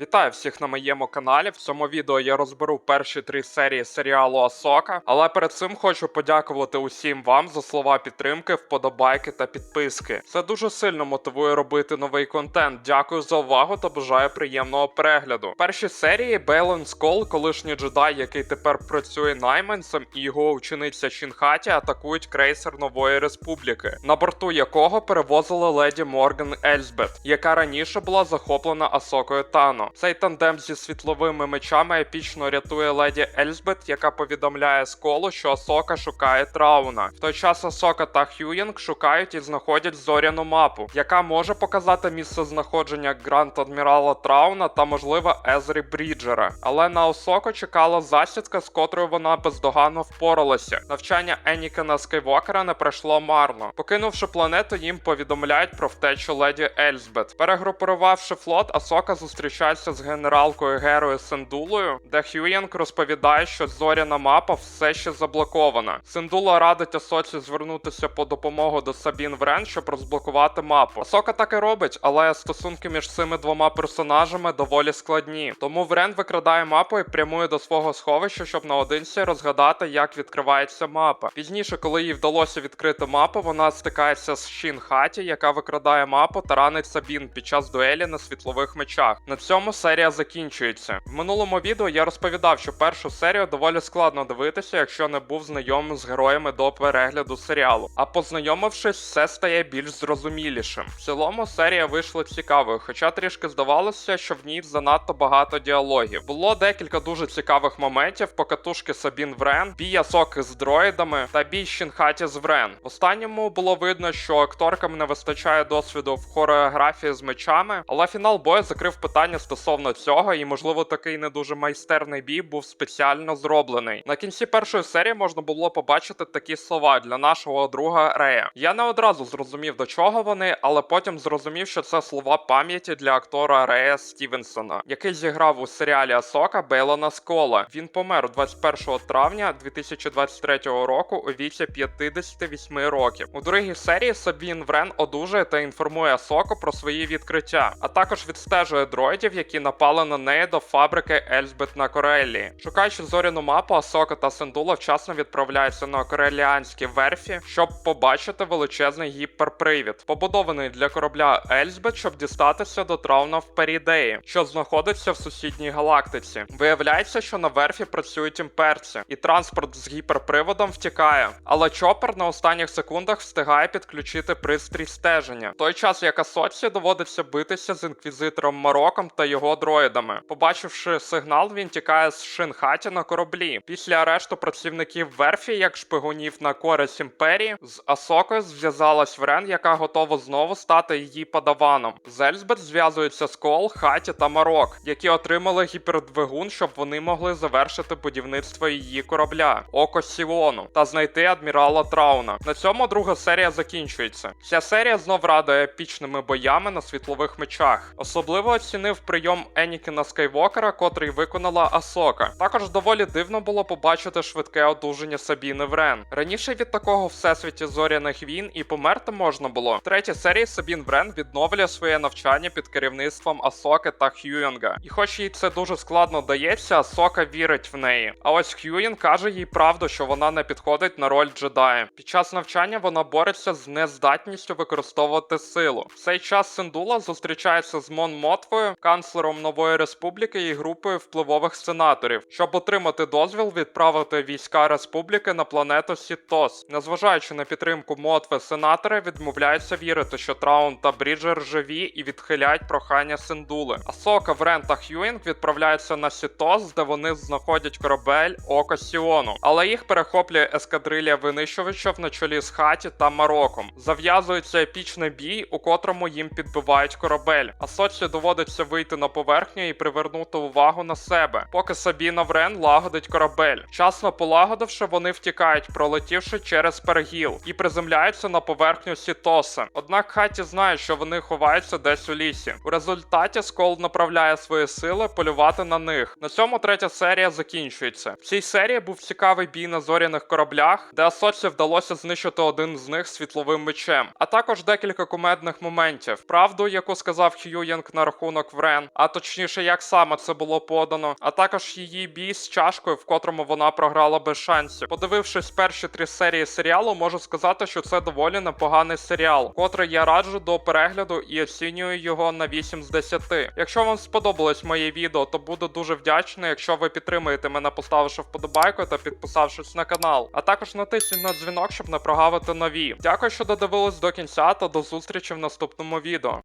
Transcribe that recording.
Вітаю всіх на моєму каналі. В цьому відео я розберу перші три серії серіалу Асока. Але перед цим хочу подякувати усім вам за слова підтримки, вподобайки та підписки. Це дуже сильно мотивує робити новий контент. Дякую за увагу та бажаю приємного перегляду. В першій серії Бейлен Скол, колишній джедай, який тепер працює найманцем, і його учениця Чінхаті атакують крейсер Нової Республіки, на борту якого перевозили леді Морган Ельзбет, яка раніше була захоплена Асокою Тано. Цей тандем зі світловими мечами епічно рятує леді Ельзбет, яка повідомляє Сколу, що Асока шукає Трауна. В той час Асока та Х'юїнг шукають і знаходять зоряну мапу, яка може показати місце знаходження Гранд Адмірала Трауна та, можливо, Езрі Бріджера. Але на Осоку чекала засідка, з котрою вона бездоганно впоралася. Навчання Енікена Скайвокера не пройшло марно. Покинувши планету, їм повідомляють про втечу леді Ельзбет. Перегрупувавши флот, Асока зустрічається з генералкою Герою Сендулою, де Х'юєнг розповідає, що зоряна мапа все ще заблокована. Сендула радить Асоці звернутися по допомогу до Сабін Врен, щоб розблокувати мапу. Асока так і робить, але стосунки між цими двома персонажами доволі складні. Тому Врен викрадає мапу і прямує до свого сховища, щоб наодинці розгадати, як відкривається мапа. Пізніше, коли їй вдалося відкрити мапу, вона стикається з Шін Хаті, яка викрадає мапу та ранить Сабін під час дуелі на світлових мечах. На цьому серія закінчується. В минулому відео я розповідав, що першу серію доволі складно дивитися, якщо не був знайомим з героями до перегляду серіалу. А познайомившись, все стає більш зрозумілішим. В цілому серія вийшла цікавою, хоча трішки здавалося, що в ній занадто багато діалогів. Було декілька дуже цікавих моментів: покатушки Сабін Врен, бій Асоки з дроїдами та бій Щінхаті з Врен. В останньому було видно, що акторкам не вистачає досвіду в хореографії з мечами, але фінал бою закрив питання стосовно цього, і можливо такий не дуже майстерний бій був спеціально зроблений. На кінці першої серії можна було побачити такі слова для нашого друга Рея. Я не одразу зрозумів до чого вони, але потім зрозумів, що це слова пам'яті для актора Рея Стівенсона, який зіграв у серіалі Асока Бейлона Скола. Він помер 21 травня 2023 року у віці 58 років. У другій серії Сабін Врен одужує та інформує Асоку про свої відкриття, а також відстежує дроїдів, які напали на неї до фабрики Ельзбет на Корелії. Шукаючи зоряну мапу, Асока та Сендула вчасно відправляються на кореліанські верфі, щоб побачити величезний гіперпривід, побудований для корабля Ельзбет, щоб дістатися до Трауна в Перідеї, що знаходиться в сусідній галактиці. Виявляється, що на верфі працюють імперці, і транспорт з гіперприводом втікає. Але Чопер на останніх секундах встигає підключити пристрій стеження. В той час як Асоці доводиться битися з інквізитором Мароком та його дроїдами. Побачивши сигнал, він тікає з Шинхаті на кораблі. Після арешту працівників верфі, як шпигунів на користь імперії, з Асокою зв'язалась Врен, яка готова знову стати її падаваном. З Ельзбет зв'язуються Скол, Хаті та Марок, які отримали гіпердвигун, щоб вони могли завершити будівництво її корабля Око Сілону та знайти адмірала Трауна. На цьому друга серія закінчується. Ця серія знов радує епічними боями на світлових мечах. Особливо оцінив прийом Енікена Скайвокера, котрий виконала Асока. Також доволі дивно було побачити швидке одужання Сабіни Врен. Раніше від такого всесвіті зоряних війн і померти можна було. В третій серії Сабін Врен відновлює своє навчання під керівництвом Асоки та Х'юінга. І хоч їй це дуже складно дається, Асока вірить в неї. А ось Х'юін каже їй правду, що вона не підходить на роль джедая. Під час навчання вона бореться з нездатністю використовувати силу. В цей час Синдула зустрічається з Мон Мотвою, канцлером Нової Республіки і групою впливових сенаторів, щоб отримати дозвіл відправити війська республіки на планету Сітос. Незважаючи на підтримку Мотви, сенатори відмовляються вірити, що Траун та Бріджер живі і відхиляють прохання Синдули. Асока, Врен та Х'юінг відправляються на Сітос, де вони знаходять корабель Око Сіону, але їх перехоплює ескадрилля винищувачів на чолі з Хаті та Мароком. Зав'язується епічний бій, у котрому їм підбивають корабель. Асоці доводиться вийти на поверхню і привернути увагу на себе, поки Сабіна Врен лагодить корабель. Вчасно полагодивши, вони втікають, пролетівши через перегіл, і приземляються на поверхню Сітоса. Однак Хаті знає, що вони ховаються десь у лісі. У результаті Скол направляє свої сили полювати на них. На цьому третя серія закінчується. В цій серії був цікавий бій на зоряних кораблях, де Асоці вдалося знищити один з них світловим мечем, а також декілька кумедних моментів. Правду, яку сказав Х'юєнг на рахунок Врен, Ен, а точніше, як саме це було подано, а також її бій з чашкою, в котрому вона програла без шансів. Подивившись перші три серії серіалу, можу сказати, що це доволі непоганий серіал, котрий я раджу до перегляду і оцінюю його на 8 з 10. Якщо вам сподобалось моє відео, то буду дуже вдячний, якщо ви підтримаєте мене, поставивши вподобайку та підписавшись на канал. А також натисніть на дзвінок, щоб не прогавити нові. Дякую, що додивились до кінця та до зустрічі в наступному відео.